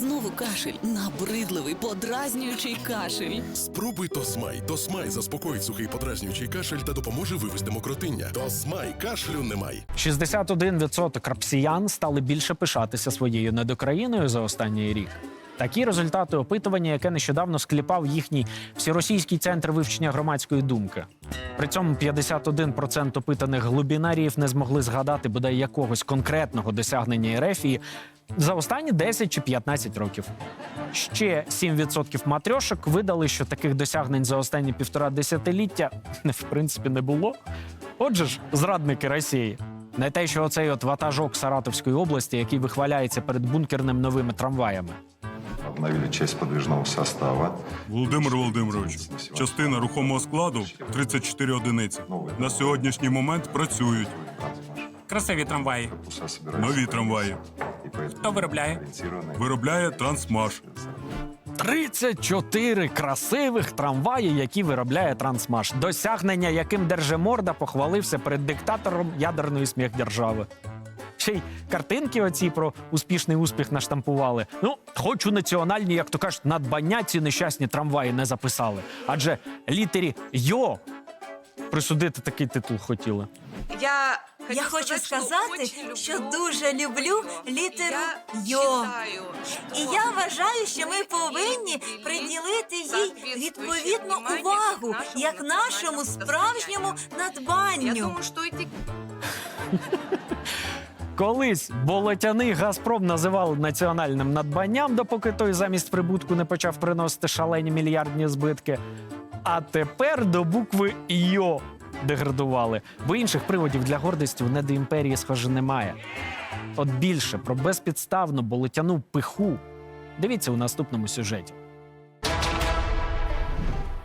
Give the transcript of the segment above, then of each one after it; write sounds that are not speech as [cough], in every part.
Знову кашель, набридливий, подразнюючий кашель. Спробуй Тосмай. Тосмай заспокоїть сухий подразнюючий кашель та допоможе вивести мокротиння. Тосмай кашлю немає. 61% рапсіян стали більше пишатися своєю недокраїною за останній рік. Такі результати опитування, яке нещодавно скліпав їхній всеросійський центр вивчення громадської думки. При цьому 51% опитаних глубінаріїв не змогли згадати бодай якогось конкретного досягнення Ерефії за останні 10 чи 15 років. Ще 7% матрьошок видали, що таких досягнень за останні півтора десятиліття [laughs] в принципі не було. Отже ж, зрадники Росії. Не те, що оцей от ватажок Саратовської області, який вихваляється перед бункерним новими трамваями. Обновили часть подвижного состава. Володимир Володимирович, частина рухомого складу 34 одиниці. На сьогоднішній момент працюють. Красиві трамваї. Нові трамваї. Хто виробляє? Виробляє Трансмаш. 34 красивих трамваї, які виробляє Трансмаш. Досягнення, яким Держиморда похвалився перед диктатором ядерної сміхдержави. Ще й картинки оці про успішний успіх наштампували. Ну, хоч у національні, як то кажуть, надбання ці нещасні трамваї не записали. Адже літері Йо присудити такий титул хотіли. Я, Я хочу сказати, що дуже люблю літеру Йо. читаю. І я вважаю, що ми повинні приділити їй відповідну увагу, як нашому справжньому Я надбанню. думаю, що эти [laughs] Колись болотяний Газпром називали національним надбанням, допоки той замість прибутку не почав приносити шалені мільярдні збитки. А тепер до букви Йо деградували, бо інших приводів для гордості в недоімперії, схоже, немає. От більше про безпідставну болотяну пиху. Дивіться у наступному сюжеті.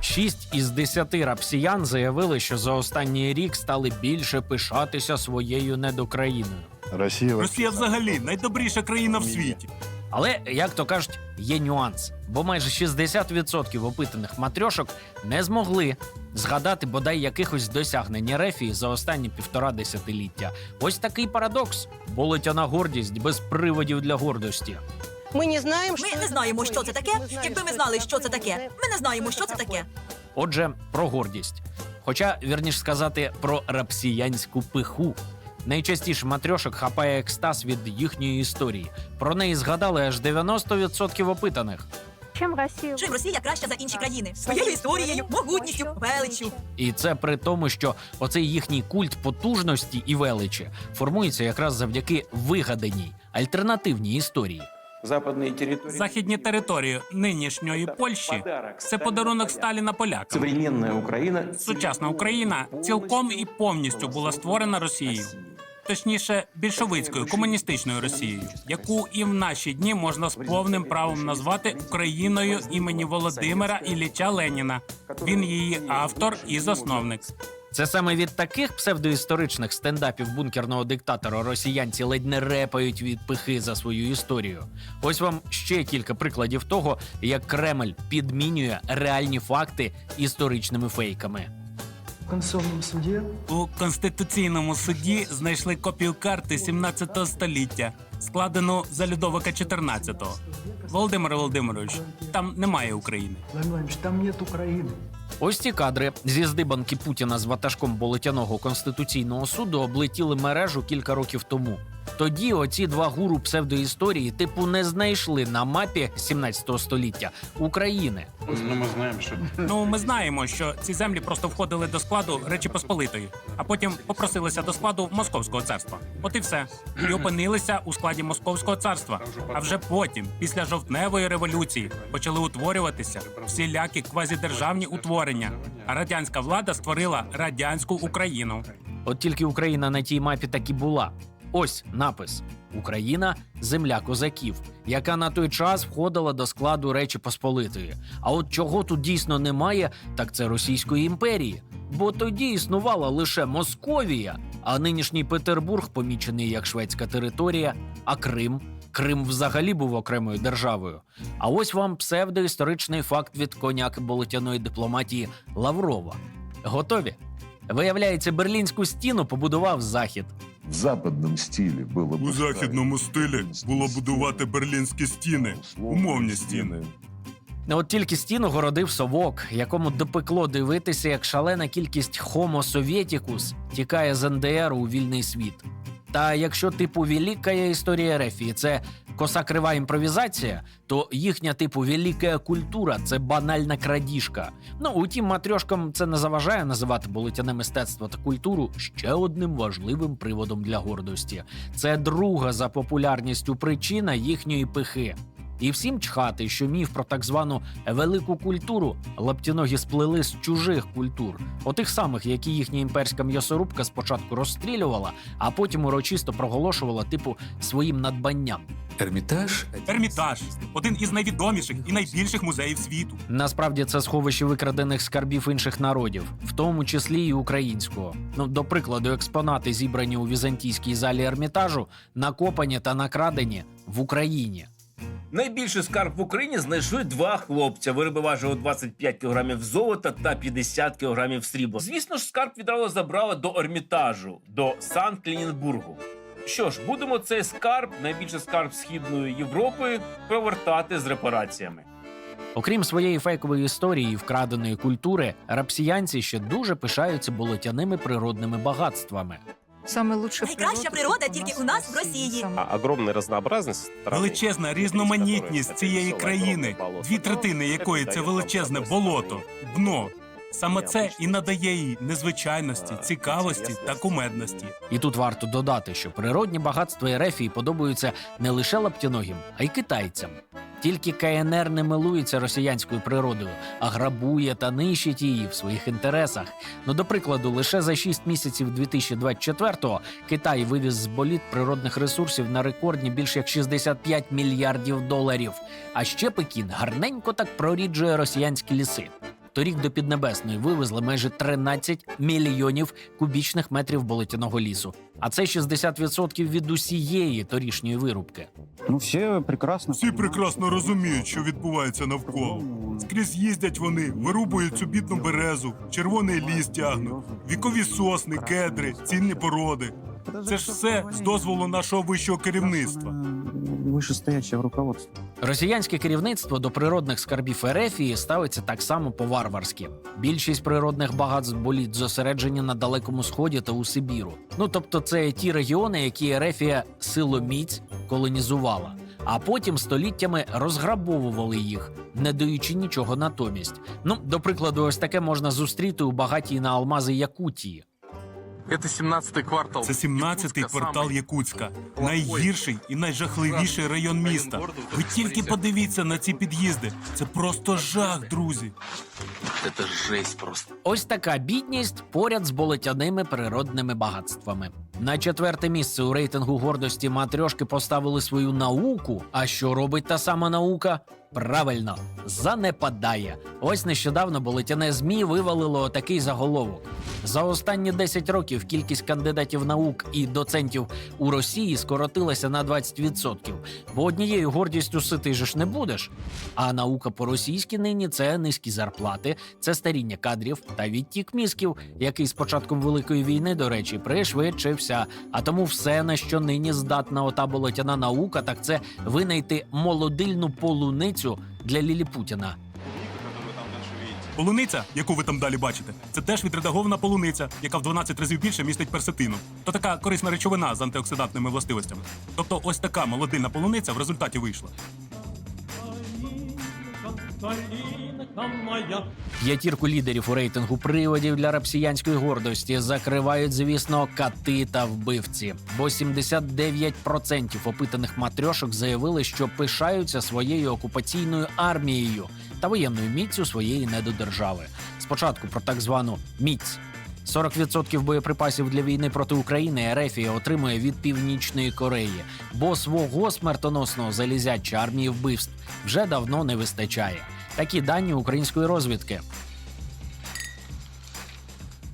Шість із десяти рапсіян заявили, що за останній рік стали більше пишатися своєю недокраїною. Россия, Росія взагалі найдобріша країна в світі. Але, як то кажуть, є нюанс, бо майже 60% опитаних матрьошок не змогли згадати бодай якихось досягнень рефії за останні півтора десятиліття. Ось такий парадокс: болотяна гордість без приводів для гордості. Ми не знаємо, Ми не знаємо, що це таке. Якби ми знали, що це таке, ми не знаємо, що це таке. Отже, про гордість. Хоча, вірніш сказати, про рапсіянську пиху. Найчастіше матрьошок хапає екстаз від їхньої історії. Про неї згадали аж 90% опитаних. чим Росія. Чим Росія краща за інші країни? Своєю історією, могутністю, величчю. І це при тому, що оцей їхній культ потужності і величі формується якраз завдяки вигаданій альтернативній історії. Западные территории. Західні території нинішньої Польщі це подарунок Сталіна полякам. Современная Украина. Сучасна Україна цілком і повністю була створена Росією. Точніше, більшовицькою комуністичною Росією, яку і в наші дні можна з повним правом назвати Україною імені Володимира Ілліча Леніна. Він її автор і засновник. Це саме від таких псевдоісторичних стендапів бункерного диктатора росіянці ледь не репають від пихи за свою історію. Ось вам ще кілька прикладів того, як Кремль підмінює реальні факти історичними фейками. В суді суде У конституційному суді знайшли копію карти 17 століття, складену за Людовика 14-го. Володимир Володимирович, там немає України. Владимир Владимирович, там нет України. Ось ці кадри зі здибанки Путіна з ватажком Болетяного конституційного суду облетіли мережу кілька років тому. Тоді оці два гуру псевдоісторії типу не знайшли на мапі 17 століття України. Ну, мы знаем, что Ну, ми знаємо, що ці землі просто входили до складу Речі Посполитої, а потім попросилися до складу Московського царства. От і все. І опинилися у складі Московського царства. А вже потім, після жовтневої революції, почали утворюватися всілякі квазідержавні утворення. А радянська влада створила радянську Україну. От тільки Україна на тій мапі так і була. Ось напис: Україна земля козаків, яка на той час входила до складу Речі Посполитої. А от чого тут дійсно немає, так це Російської імперії. Бо тоді існувала лише Московія, а нинішній Петербург помічений як шведська територія, а Крим. Крим взагалі був окремою державою. А ось вам псевдоісторичний факт від коняки болотяної дипломатії Лаврова. Готові? Виявляється, берлінську стіну побудував захід. В западному стиле було У західному стилі було будувати берлінські стіни, умовні стіни. От тільки стіну городив совок, якому допекло дивитися, як шалена кількість Homo Sovieticus тікає з НДР у вільний світ. Та якщо типу Велика історія Рефії це коса крива імпровізація, то їхня типу Велика культура це банальна крадіжка. Ну утім, матрьошкам це не заважає називати болетяне мистецтво та культуру ще одним важливим приводом для гордості. Це друга за популярністю причина їхньої пихи. І всім чхати, що міф про так звану велику культуру лаптіногі сплели з чужих культур, отих самих, які їхня імперська м'ясорубка спочатку розстрілювала, а потім урочисто проголошувала типу своїм надбанням. Ермітаж Ермітаж один із найвідоміших і найбільших музеїв світу. Насправді це сховище викрадених скарбів інших народів, в тому числі і українського. Ну, до прикладу, експонати, зібрані у візантійській залі Ермітажу, накопані та накрадені в Україні. Найбільший скарб в Україні знайшли два хлопця. Вироби важили 25 кілограмів золота та 50 кілограмів срібла. Звісно ж, скарб відразу забрали до Ермітажу, до Санкт-Клінінбургу. Що ж, будемо цей скарб, найбільший скарб Східної Європи, повертати з репараціями. Окрім своєї фейкової історії і вкраденої культури, рапсіянці ще дуже пишаються болотяними природними багатствами. Саме лучше Найкраща природа тільки у нас в Росії. Огромна разнообразність. Величезна різноманітність цієї країни, дві третини якої це величезне болото, дно. Саме це і надає їй незвичайності, цікавості та кумедності. І тут варто додати, що природні багатства Ерефії подобаються не лише лаптяногім, а й китайцям. Тільки КНР не милується росіянською природою, а грабує та нищить її в своїх інтересах. Ну, до прикладу, лише за 6 місяців 2024-го Китай вивіз з боліт природних ресурсів на рекордні більш як 65 мільярдів доларів. А ще Пекін гарненько так проріджує росіянські ліси. Торік до Піднебесної вивезли майже 13 мільйонів кубічних метрів болотяного лісу. А це 60% від усієї торішньої вирубки. Ну, всі прекрасно. Всі прекрасно розуміють, що відбувається навколо. Скрізь їздять вони, вирубують цю бідну березу, червоний ліс тягнуть, вікові сосни, кедри, цінні породи. Це ж все з дозволу нашого вищого керівництва. Вищестоячого руководства. Росіянське керівництво до природних скарбів Ерефії ставиться так само по-варварськи. Більшість природних багатств боліт зосереджені на далекому сході та у Сибіру. Ну тобто, це ті регіони, які Ерефія силоміць колонізувала. А потім століттями розграбовували їх, не даючи нічого натомість. Ну, до прикладу, ось таке можна зустріти у багатій на алмази Якутії. Це 17-й квартал. Це 17-й квартал Якутська, найгірший і найжахливіший район міста. Ви тільки подивіться на ці під'їзди. Це просто жах, друзі. Це жесть просто. Ось така бідність поряд з болотяними природними багатствами. На четверте місце у рейтингу гордості матрьошки поставили свою науку. А що робить та сама наука? Правильно, занепадає. Ось нещодавно болотяне змі вивалило такий заголовок. За останні 10 років кількість кандидатів наук і доцентів у Росії скоротилася на 20%. Бо однією гордістю ситий же ж не будеш. А наука по-російськи нині це низькі зарплати, це старіння кадрів та відтік мізків, який з початком великої війни, до речі, пришвидшився. А тому все, на що нині здатна ота болотяна наука, так це винайти молодильну полуницю для Ліліпутіна. Полуниця, яку ви там далі бачите, це теж відредагована полуниця, яка в 12 разів більше містить персетину. То така корисна речовина з антиоксидантними властивостями. Тобто, ось така молодильна полуниця в результаті вийшла. П'ятірку лідерів у рейтингу приводів для рапсіянської гордості закривають, звісно, кати та вбивці. Бо 79% опитаних матрьошок заявили, що пишаються своєю окупаційною армією та воєнною міцю своєї недодержави. Спочатку про так звану міць. 40% боєприпасів для війни проти України Ерефія отримує від Північної Кореї, бо свого смертоносного залізяча армії вбивств вже давно не вистачає. Такі дані української розвідки.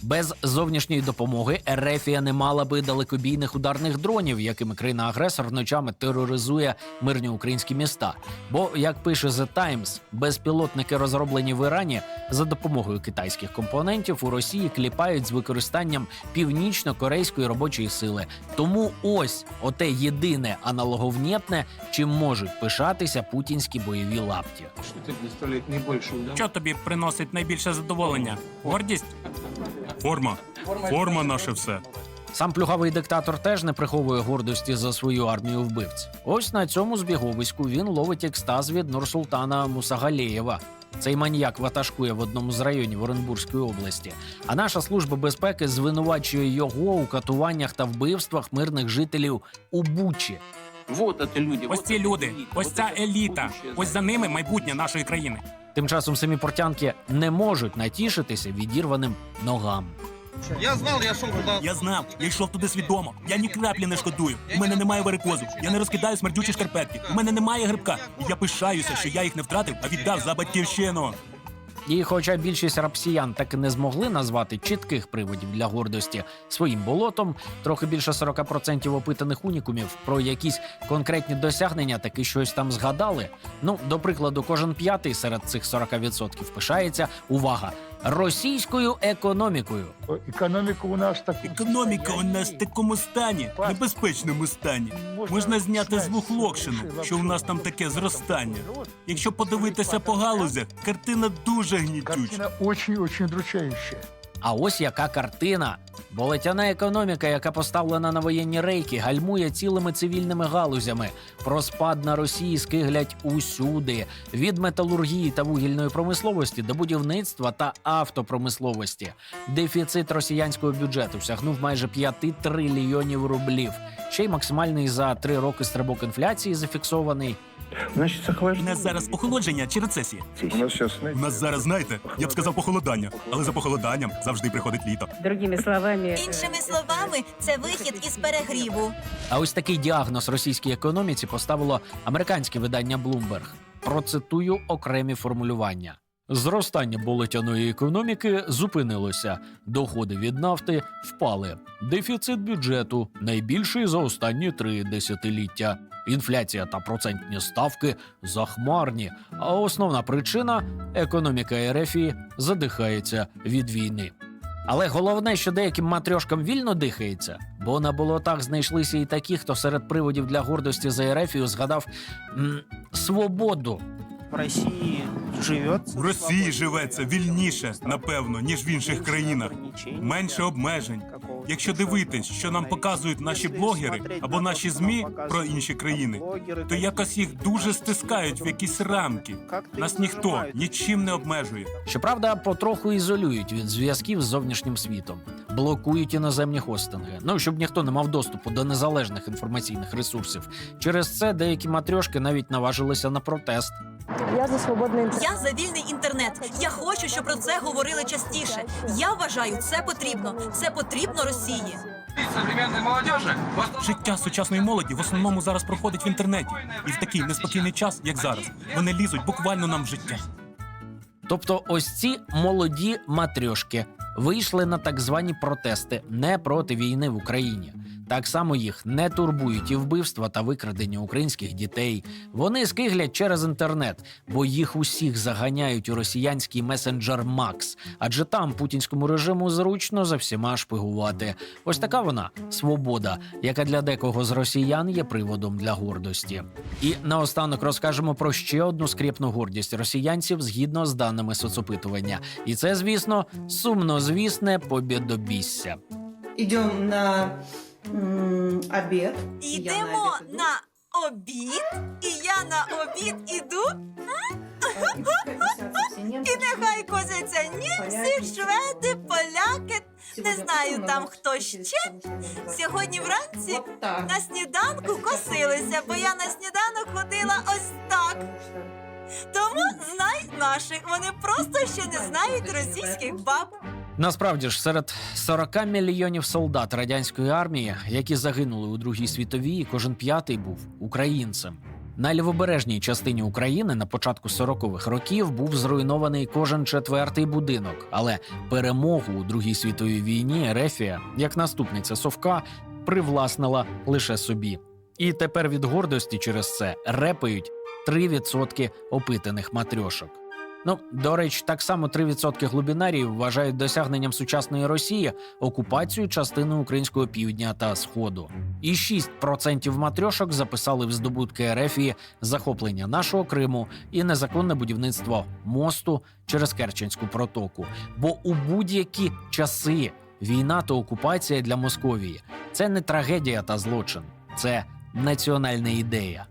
Без зовнішньої допомоги Ерефія не мала би далекобійних ударних дронів, якими країна-агресор ночами тероризує мирні українські міста. Бо, як пише The Times, безпілотники, розроблені в Ірані за допомогою китайських компонентів, у Росії кліпають з використанням північно-корейської робочої сили. Тому ось оте єдине аналоговнєтне, чим можуть пишатися путінські бойові лапті. Що тобі приносить найбільше задоволення? Гордість? Форма. Форма наше все. Сам плюгавий диктатор теж не приховує гордості за свою армію вбивць. Ось на цьому збіговиську він ловить екстаз від Нурсултана Мусагалєєва. Цей маніяк ватажкує в одному з районів Оренбурзької області. А наша служба безпеки звинувачує його у катуваннях та вбивствах мирних жителів у Бучі. Вот это люди. Ось вот ці это люди, элита, ось вот ця это еліта. будущее Ось за ними майбутнє нашої країни. Тим часом самі портянки не можуть натішитися відірваним ногам. Я знав, я йшов туди свідомо. Я ні краплі не шкодую. У мене немає варикозу. Я не розкидаю смердючі шкарпетки. У мене немає грибка. І я пишаюся, що я їх не втратив, а віддав за батьківщину. І хоча більшість рапсіян так і не змогли назвати чітких приводів для гордості своїм болотом, трохи більше 40% опитаних унікумів про якісь конкретні досягнення таки щось там згадали. Ну, до прикладу, кожен п'ятий серед цих 40% пишається увага російською економікою. Экономика у нас так... Економіка у нас в такому стані, небезпечному стані. Можна зняти з лук Локшину, що у нас там таке зростання. Якщо подивитися по галузях, картина дуже гнітюча. Картина очень-очень удручающая. А ось яка картина. Болетяна економіка, яка поставлена на воєнні рейки, гальмує цілими цивільними галузями. Про спад на Росії скиглять усюди: від металургії та вугільної промисловості до будівництва та автопромисловості. Дефіцит росіянського бюджету сягнув майже 5 трильйонів рублів. Ще й максимальний за три роки стрибок інфляції зафіксований. Значит, У охлаждение. нас зараз охолодження чи рецесія? У нас сейчас, У нас зараз, знаєте, я б сказав похолодання, але за похолоданням завжди приходить літо. Другими словами... Іншими словами, це вихід із перегріву. А ось такий діагноз російській економіці поставило американське видання Bloomberg. Процитую окремі формулювання. Зростання болотяної економіки зупинилося. Доходи від нафти впали. Дефіцит бюджету найбільший за останні три десятиліття. Інфляція та процентні ставки захмарні. А основна причина економіка РФ задихається від війни. Але головне, що деяким матрьошкам вільно дихається, бо на болотах знайшлися і такі, хто серед приводів для гордості за Ерефію згадав м, свободу. В России живется. В Росії живеться вільніше, напевно, ніж в інших країнах. Менше обмежень. Якщо дивитись, що нам показують наші блогери або наші змі про інші країни, то якось їх дуже стискають в якісь рамки. Нас ніхто нічим не обмежує. Щоправда, потроху ізолюють від зв'язків з зовнішнім світом, блокують іноземні хостинги. Ну щоб ніхто не мав доступу до незалежних інформаційних ресурсів. Через це деякі матрьошки навіть наважилися на протест. Я за свободный интернет. Я за вільний інтернет. Я хочу, щоб про це говорили частіше. Я вважаю, це потрібно. Це потрібно Росії. Життя сучасної молоді в основному зараз проходить в інтернеті, і в такий неспокійний час, як зараз, вони лізуть буквально нам в життя. Тобто, ось ці молоді матрьошки вийшли на так звані протести не проти війни в Україні. Так само їх не турбують і вбивства та викрадення українських дітей. Вони скиглять через інтернет, бо їх усіх заганяють у росіянський месенджер Макс, адже там путінському режиму зручно за всіма шпигувати. Ось така вона свобода, яка для декого з росіян є приводом для гордості. І наостанок розкажемо про ще одну скріпну гордість росіянців згідно з даними соцопитування. І це, звісно, сумнозвісне побєдобісся. Идем на обед. Йдемо на обід, і я на обід іду, і нехай козяться німці, шведи, поляки. Не знаю там хто ще. Сьогодні вранці на сніданку косилися, бо я на сніданок ходила ось так. Тому знай наших. Вони просто ще не знають російських баб. Насправді ж, серед 40 мільйонів солдат радянської армії, які загинули у Другій світовій, кожен п'ятий був українцем. На лівобережній частині України на початку 40-х років був зруйнований кожен четвертий будинок, але перемогу у Другій світовій війні Ерефія, як наступниця Совка, привласнила лише собі. І тепер від гордості через це репають 3% опитаних матрьошок. Ну, до речі, так само 3% глубінаріїв вважають досягненням сучасної Росії окупацію частини українського півдня та сходу. І 6% матрьошок записали в здобутки Ерефії захоплення нашого Криму і незаконне будівництво мосту через Керченську протоку. Бо у будь-які часи війна та окупація для Московії це не трагедія та злочин, це національна ідея.